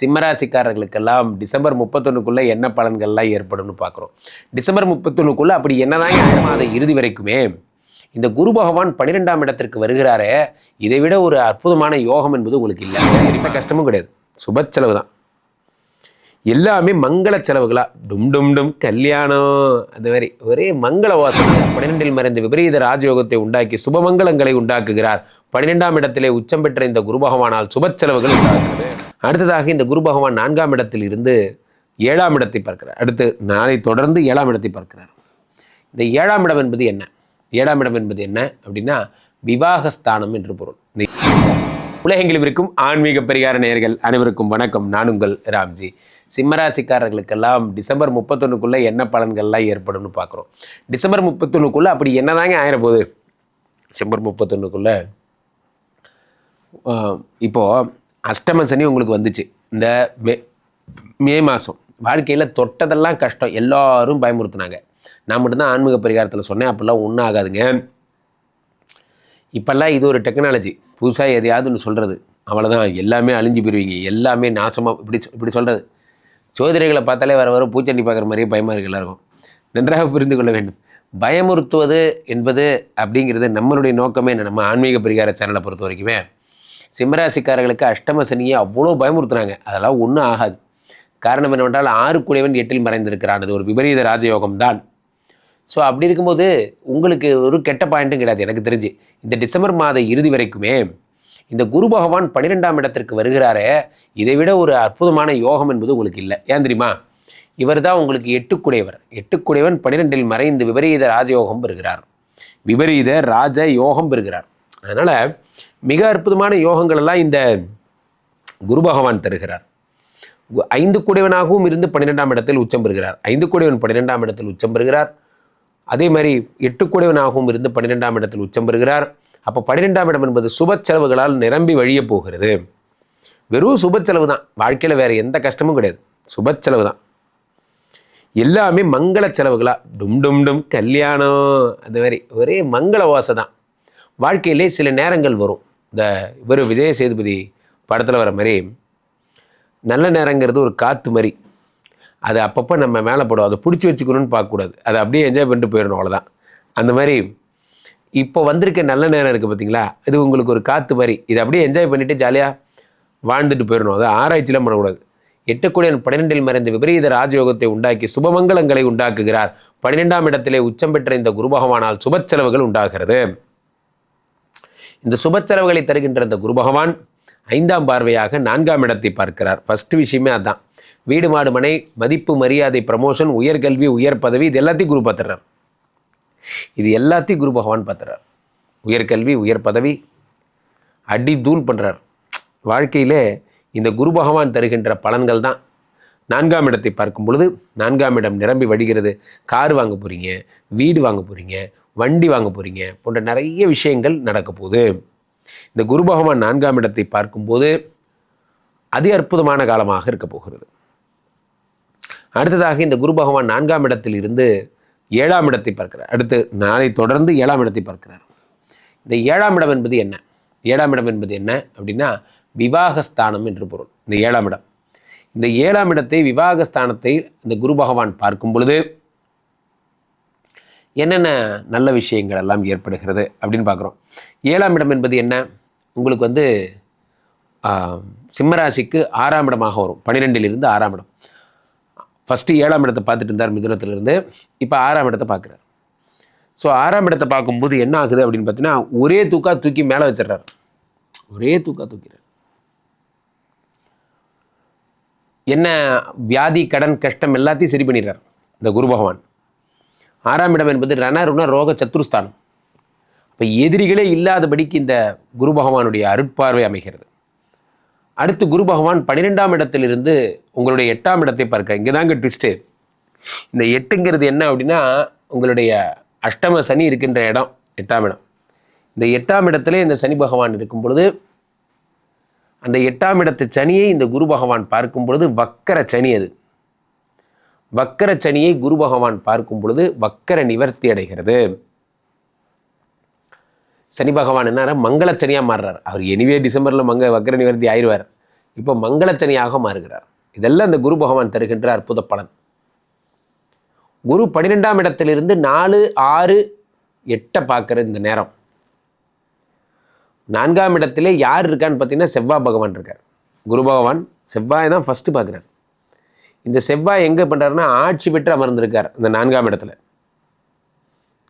சிம்மராசிக்காரர்களுக்கெல்லாம் December முப்பத்தொன்னுக்குள்ளே என்ன பலன்கள்லாம் ஏற்படும்னு பார்க்குறோம். டிசம்பர் முப்பத்தொன்னுக்குள்ளே அப்படி என்னதான் ஏழு மாத இறுதி வரைக்குமே இந்த குரு பகவான் பன்னிரெண்டாம் இடத்திற்கு வருகிறாரே இதை விட ஒரு அற்புதமான யோகம் என்பது உங்களுக்கு இல்லை. எந்த கஷ்டமும் கிடையாது. சுப செலவு தான். எல்லாமே மங்கள செலவுகளா? டும் டும் டும் கல்யாணம். அந்த மாதிரி ஒரே மங்கள வாசனை. பன்னிரெண்டில் மறைந்த விபரீத ராஜயோகத்தை உண்டாக்கி சுபமங்கலங்களை உண்டாக்குகிறார். பன்னிரெண்டாம் இடத்திலே உச்சம் பெற்ற இந்த குரு பகவானால் சுப செலவுகள் உண்டாகிறது. அடுத்ததாக இந்த குரு பகவான் நான்காம் இடத்தில் இருந்து ஏழாம் இடத்தை பார்க்கிறார். அடுத்து நாளை தொடர்ந்து ஏழாம் இடத்தை பார்க்கிறார். இந்த ஏழாம் இடம் என்பது என்ன? ஏழாம் இடம் என்பது என்ன அப்படின்னா விவாகஸ்தானம் என்று பொருள். இந்த உலகெங்கிலும் இருக்கும் ஆன்மீக பரிகார நேயர்கள் அனைவருக்கும் வணக்கம். நான் உங்கள் ராம்ஜி. சிம்மராசிக்காரர்களுக்கெல்லாம் டிசம்பர் முப்பத்தொன்னுக்குள்ளே என்ன பலன்கள்லாம் ஏற்படும்னு பார்க்குறோம். டிசம்பர் முப்பத்தொன்னுக்குள்ளே அப்படி என்னதாங்க ஆயிரப்போகுது? டிசம்பர் முப்பத்தொன்னுக்குள்ளே இப்போது அஷ்டம சனி உங்களுக்கு வந்துச்சு. இந்த மே மே மாதம் வாழ்க்கையில் தொட்டதெல்லாம் கஷ்டம். எல்லாரும் பயமுறுத்துனாங்க. நான் மட்டும்தான் ஆன்மீக பரிகாரத்தில் சொன்னேன். அப்படிலாம் ஒன்றும் ஆகாதுங்க. இப்போல்லாம் இது ஒரு டெக்னாலஜி புதுசாக எதையாவது ஒன்று சொல்கிறது அவ்வளோதான் எல்லாமே அழிஞ்சு போயிருவீங்க. எல்லாமே நாசமாக இப்படி இப்படி சொல்கிறது சோதனைகளை பார்த்தாலே வர வர பூச்சண்டி பார்க்குற மாதிரியே பயமாக இருக்கு எல்லாருக்கும். நன்றாக புரிந்து கொள்ள வேண்டும். பயமுறுத்துவது என்பது அப்படிங்கிறது நம்மளுடைய நோக்கமே என்ன நம்ம ஆன்மீக பரிகார சேனலை பொறுத்த வரைக்குமே. சிம்மராசிக்காரர்களுக்கு அஷ்டம சனியை அவ்வளோ பயமுறுத்துறாங்க. அதெல்லாம் ஒன்றும் ஆகாது. காரணம் என்னவென்றால் ஆறு குடைவன் எட்டில் மறைந்திருக்கிறான். அது ஒரு விபரீத ராஜயோகம் தான் ஸோ அப்படி இருக்கும்போது உங்களுக்கு ஒரு கெட்ட பாயிண்ட்டும் கிடையாது எனக்கு தெரிஞ்சு. இந்த டிசம்பர் மாத இறுதி வரைக்குமே இந்த குரு பகவான் பன்னிரெண்டாம் இடத்திற்கு வருகிறாரே இதை விட ஒரு அற்புதமான யோகம் என்பது உங்களுக்கு இல்லை. ஏன் தெரியுமா? இவர் தான் உங்களுக்கு எட்டுக்குடையவர் எட்டுக்குடையவன் பன்னிரெண்டில் மறைந்து விபரீத ராஜயோகம் பெறுகிறார். விபரீத ராஜ யோகம் பெறுகிறார். அதனால் மிக அற்புதமான யோகங்கள் எல்லாம் இந்த குரு பகவான் தருகிறார். ஐந்து குடைவனாகவும் இருந்து பன்னிரெண்டாம் இடத்தில் உச்சம் பெறுகிறார். ஐந்து கூடியவன் பன்னிரெண்டாம் இடத்தில் உச்சம் பெறுகிறார். அதே மாதிரி எட்டு குடைவனாகவும் இருந்து பன்னிரெண்டாம் இடத்தில் உச்சம் பெறுகிறார். அப்போ பன்னிரெண்டாம் இடம் என்பது சுப செலவுகளால் நிரம்பி வழிய போகிறது. வெறும் சுப செலவு தான். வாழ்க்கையில் வேறு எந்த கஷ்டமும் கிடையாது. சுப செலவு தான். எல்லாமே மங்கள செலவுகளாக டும் டும் டும் கல்யாணம். அந்த மாதிரி ஒரே மங்கள ஓசை தான். வாழ்க்கையிலே சில நேரங்கள் வரும். இந்த இவர் விஜய சேதுபதி படத்தில் வர மாதிரி நல்ல நேரங்கிறது ஒரு காற்று மாதிரி அது அப்பப்போ நம்ம மேலே போடும். அதை பிடிச்சி வச்சுக்கணும்னு பார்க்கக்கூடாது அதை அப்படியே என்ஜாய் பண்ணிட்டு போயிடணும் அவ்வளோதான் அந்த மாதிரி இப்போ வந்திருக்க நல்ல நேரம் இருக்குது பார்த்தீங்களா இது உங்களுக்கு ஒரு காற்று மாதிரி இதை அப்படியே என்ஜாய் பண்ணிவிட்டு ஜாலியாக வாழ்ந்துட்டு போயிடணும். அதை ஆராய்ச்சிலாம் பண்ணக்கூடாது. எட்டக்கூடிய பன்னிரெண்டில் மறைந்த விபரீத ராஜயோகத்தை உண்டாக்கி சுபமங்கலங்களை உண்டாக்குகிறார். பன்னிரெண்டாம் இடத்திலே உச்சம் பெற்ற இந்த குரு பகவானால் சுப செலவுகள் உண்டாகிறது. இந்த சுபச்சரவுகளை தருகின்ற இந்த குரு பகவான் ஐந்தாம் பார்வையாக நான்காம் இடத்தை பார்க்கிறார். ஃபர்ஸ்ட் விஷயமே அதுதான் வீடு மாடு மனை மதிப்பு மரியாதை ப்ரமோஷன் உயர்கல்வி உயர் பதவி இது எல்லாத்தையும் குரு பார்த்துறார் இது எல்லாத்தையும் குரு பகவான் பார்த்துறார் உயர்கல்வி உயர் பதவி அடி தூள் பண்ணுறார் வாழ்க்கையிலே இந்த குரு பகவான் தருகின்ற பலன்கள் தான். நான்காம் இடத்தை பார்க்கும் பொழுது நான்காம் இடம் நிரம்பி வடிகிறது. கார் வாங்க போகிறீங்க வீடு வாங்க போகிறீங்க வண்டி வாங்க போகிறீங்க போன்ற நிறைய விஷயங்கள் நடக்க போகுது. இந்த குரு பகவான் நான்காம் இடத்தை பார்க்கும்போது அதி அற்புதமான காலமாக இருக்க போகிறது. அடுத்ததாக இந்த குரு பகவான் நான்காம் இடத்தில் இருந்து ஏழாம் இடத்தை பார்க்கிறார். அடுத்து நாளை தொடர்ந்து ஏழாம் இடத்தை பார்க்கிறார். இந்த ஏழாம் இடம் என்பது என்ன? ஏழாம் இடம் என்பது என்ன அப்படின்னா விவாகஸ்தானம் என்று பொருள். இந்த ஏழாம் இடம். இந்த ஏழாம் இடத்தை விவாகஸ்தானத்தை இந்த குரு பகவான் பார்க்கும் பொழுது என்னென்ன நல்ல விஷயங்கள் எல்லாம் ஏற்படுகிறது அப்படின்னு பார்க்குறோம். ஏழாம் இடம் என்பது என்ன? உங்களுக்கு வந்து சிம்மராசிக்கு ஆறாம் இடமாக வரும். பன்னிரெண்டிலிருந்து ஆறாம் இடம். ஃபஸ்ட்டு ஏழாம் இடத்தை பார்த்துட்டு இருந்தார் மிதுனத்திலிருந்து. இப்போ ஆறாம் இடத்தை பார்க்குறார். ஸோ ஆறாம் இடத்தை பார்க்கும்போது என்ன ஆகுது அப்படின்னு பார்த்தீங்கன்னா ஒரே தூக்கா தூக்கி மேலே வச்சிடுறாரு. ஒரே தூக்கா தூக்கிறார். என்ன வியாதி கடன் கஷ்டம் எல்லாத்தையும் சரி பண்ணிடுறார். இந்த குரு பகவான். ஆறாம் இடம் என்பது ரணருண ரோக சத்துருஸ்தானம் இப்போ எதிரிகளே இல்லாதபடிக்கு இந்த குரு பகவானுடைய அருட்பார்வை அமைகிறது. அடுத்து குரு பகவான் பன்னிரெண்டாம் இடத்திலிருந்து உங்களுடைய எட்டாம் இடத்தை பார்க்க. இங்கே தாங்க ட்விஸ்ட்டு இந்த எட்டுங்கிறது என்ன அப்படின்னா உங்களுடைய அஷ்டம சனி இருக்கின்ற இடம் எட்டாம் இடம். இந்த எட்டாம் இடத்துல இந்த சனி பகவான் இருக்கும் பொழுது அந்த எட்டாம் இடத்து சனியை இந்த குரு பகவான் பார்க்கும் பொழுது வக்கர சனி அது. வக்கர சனியை குரு பகவான் பார்க்கும் பொழுது வக்கர நிவர்த்தி அடைகிறது. சனி பகவான் என்ன மங்களச்சனியாக மாறுறார். அவர் எனிவே டிசம்பரில் மங்க வக்கர நிவர்த்தி ஆயிடுவார் இப்போ மங்களச்சனியாக மாறுகிறார். இதெல்லாம் இந்த குரு பகவான் தருகின்ற அற்புத பலன். குரு பன்னிரெண்டாம் இடத்திலிருந்து நாலு ஆறு எட்டை பார்க்குற இந்த நேரம். நான்காம் இடத்திலே யார் இருக்கான்னு பார்த்தீங்கன்னா செவ்வாய் பகவான் இருக்கார். குரு பகவான் செவ்வாய் தான் ஃபஸ்ட்டு பார்க்குறார். இந்த செவ்வாய் எங்கே பண்ணுறாருன்னா ஆட்சி பெற்று அமர்ந்திருக்கார். இந்த நான்காம் இடத்துல.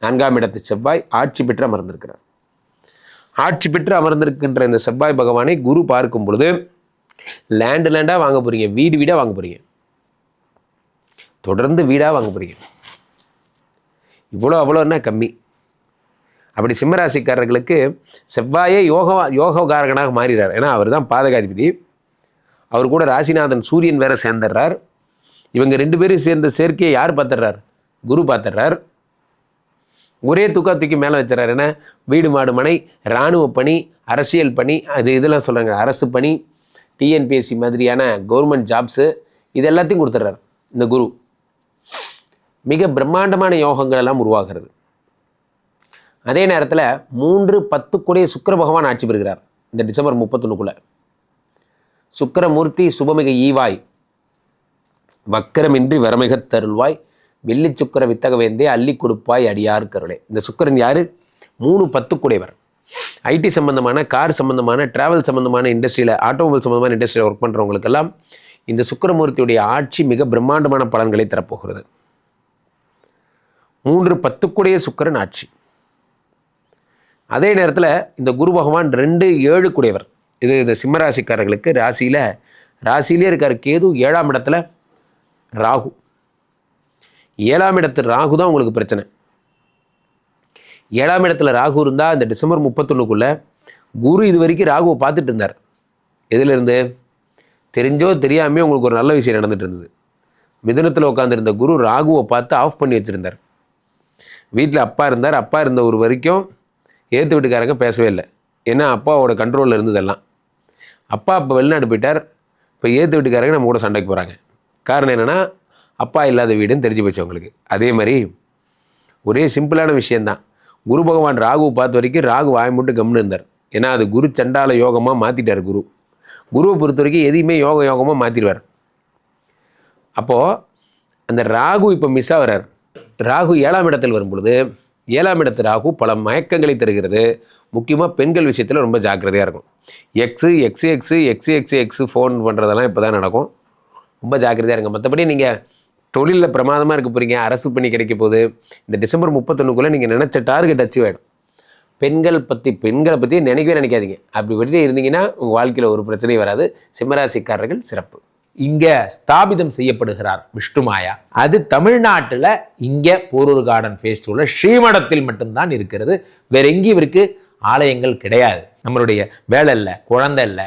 நான்காம் இடத்து செவ்வாய் ஆட்சி பெற்று அமர்ந்திருக்கிறார். ஆட்சி பெற்று அமர்ந்திருக்கின்ற இந்த செவ்வாய் பகவானை குரு பார்க்கும் பொழுது லேண்டு லேண்டாக வாங்க போகிறீங்க வீடு வீடாக வாங்க போகிறீங்க தொடர்ந்து வீடாக வாங்க போகிறீங்க இவ்வளோ அவ்வளோன்னா கம்மி? அப்படி சிம்மராசிக்காரர்களுக்கு செவ்வாயே யோக யோகக்காரகனாக மாறிறார். ஏன்னா அவர் தான் பாதகாதிபதி. அவர் கூட ராசிநாதன் சூரியன் வேற சேர்ந்துடுறார். இவங்க ரெண்டு பேரும் சேர்ந்த சேர்க்கையை யார் பார்த்துடுறார்? குரு பார்த்துடுறார். ஒரே தூக்கா தூக்கி மேலே வச்சுறாரு என்ன? வீடு மாடு மனை இராணுவ பணி அரசியல் பணி அது இதெல்லாம் சொல்கிறாங்க அரசு பணி டிஎன்பிஎஸ்சி மாதிரியான கவர்மெண்ட் ஜாப்ஸு இது எல்லாத்தையும் கொடுத்துட்றாரு இந்த குரு. மிக பிரம்மாண்டமான யோகங்கள் எல்லாம் உருவாகிறது. அதே நேரத்தில் மூன்று பத்து சுக்கர பகவான் ஆட்சி பெறுகிறார். இந்த டிசம்பர் முப்பத்தொன்னுக்குள்ளே. சுக்கரமூர்த்தி சுபமிக ஈவாய் வக்கரமின்றி வரமிகத் தருள்வாய். வெள்ளி சுக்கர வித்தக வேந்தே அள்ளி கொடுப்பாய் அடியார் கருளே இந்த சுக்கிரன் யார்? மூணு பத்து கூடையவர் ஐடி சம்பந்தமான கார் சம்பந்தமான டிராவல் சம்பந்தமான இண்டஸ்ட்ரியில் ஆட்டோமொபைல் சம்பந்தமான இண்டஸ்ட்ரியில் ஒர்க் பண்ணுறவங்களுக்கெல்லாம் இந்த சுக்கிரமூர்த்தியுடைய ஆட்சி மிக பிரம்மாண்டமான பலன்களை தரப்போகிறது. மூன்று பத்துக்குடைய சுக்கிரன் ஆட்சி. அதே நேரத்தில் இந்த குரு பகவான் ரெண்டு ஏழு குடையவர் இது இந்த சிம்மராசிக்காரர்களுக்கு ராசியில் ராசியிலே இருக்கார் கேது ஏழாம் இடத்துல ராகு. ஏழாம் இடத்து ராகு தான் உங்களுக்கு பிரச்சனை. ஏழாம் இடத்துல ராகு இருந்தால் இந்த டிசம்பர் முப்பத்தொன்னுக்குள்ளே குரு இது வரைக்கும் ராகுவை பார்த்துட்டு இருந்தார். எதிலிருந்து தெரிஞ்சோ தெரியாமே உங்களுக்கு ஒரு நல்ல விஷயம் நடந்துட்டு இருந்தது. மிதனத்தில் உட்காந்துருந்த குரு ராகுவை பார்த்து ஆஃப் பண்ணி வச்சுருந்தார். வீட்டில் அப்பா இருந்தார். அப்பா இருந்த ஒரு வரைக்கும் ஏற்று வீட்டுக்காரங்க பேசவே இல்லை. ஏன்னா அப்பாவோட கண்ட்ரோலில் இருந்ததெல்லாம். அப்பா இப்போ வெளிநாடு போயிட்டார். இப்போ ஏற்று வீட்டுக்காரங்க நம்ம கூட சண்டைக்கு போகிறாங்க காரணம் என்னென்னா அப்பா இல்லாத வீடுன்னு தெரிஞ்சு போச்சு அவங்களுக்கு. அதே மாதிரி ஒரே சிம்பிளான விஷயந்தான் குரு பகவான் ராகுவை பார்த்த வரைக்கும் ராகு வாய் மட்டும் கம்னு இருந்தார். ஏன்னா அது குரு சண்டால யோகமாக மாற்றிட்டார் குரு. குருவை பொறுத்த வரைக்கும் எதையுமே யோக யோகமாக மாற்றிடுவார் அப்போது அந்த ராகு இப்போ மிஸ் ஆகிறார் ராகு ஏழாம் இடத்தில் வரும்பொழுது ஏழாம் இடத்து ராகு பல மயக்கங்களை தருகிறது. முக்கியமாக பெண்கள் விஷயத்தில் ரொம்ப ஜாக்கிரதையாக இருக்கும். Ex ex ex ex ex ex phone பண்ணுறதெல்லாம் இப்போ தான் நடக்கும். ரொம்ப ஜாக்கிரதையாக இருங்க. மற்றபடி நீங்கள் தொழிலில் பிரமாதமாக இருக்க போகிறீங்க அரசு பணி கிடைக்க போகுது. இந்த டிசம்பர் முப்பத்தொன்னுக்குள்ளே நீங்கள் நினச்ச டார்கெட் அச்சீவ் ஆகிடும் பெண்கள் பற்றி பெண்களை பற்றி நினைக்கவே நினைக்காதீங்க. அப்படி வெளியே இருந்தீங்கன்னா உங்கள் வாழ்க்கையில் ஒரு பிரச்சனையும் வராது. சிம்மராசிக்காரர்கள் சிறப்பு. இங்கே ஸ்தாபிதம் செய்யப்படுகிறார் விஷ்ணுமாயா அது தமிழ்நாட்டில் இங்கே போரூர் கார்டன் ஃபேஸ்டிவலில் ஸ்ரீமடத்தில் மட்டும்தான் இருக்கிறது. வேற எங்கேயும் இவருக்கு ஆலயங்கள் கிடையாது. நம்மளுடைய வேலை இல்லை குழந்தை இல்லை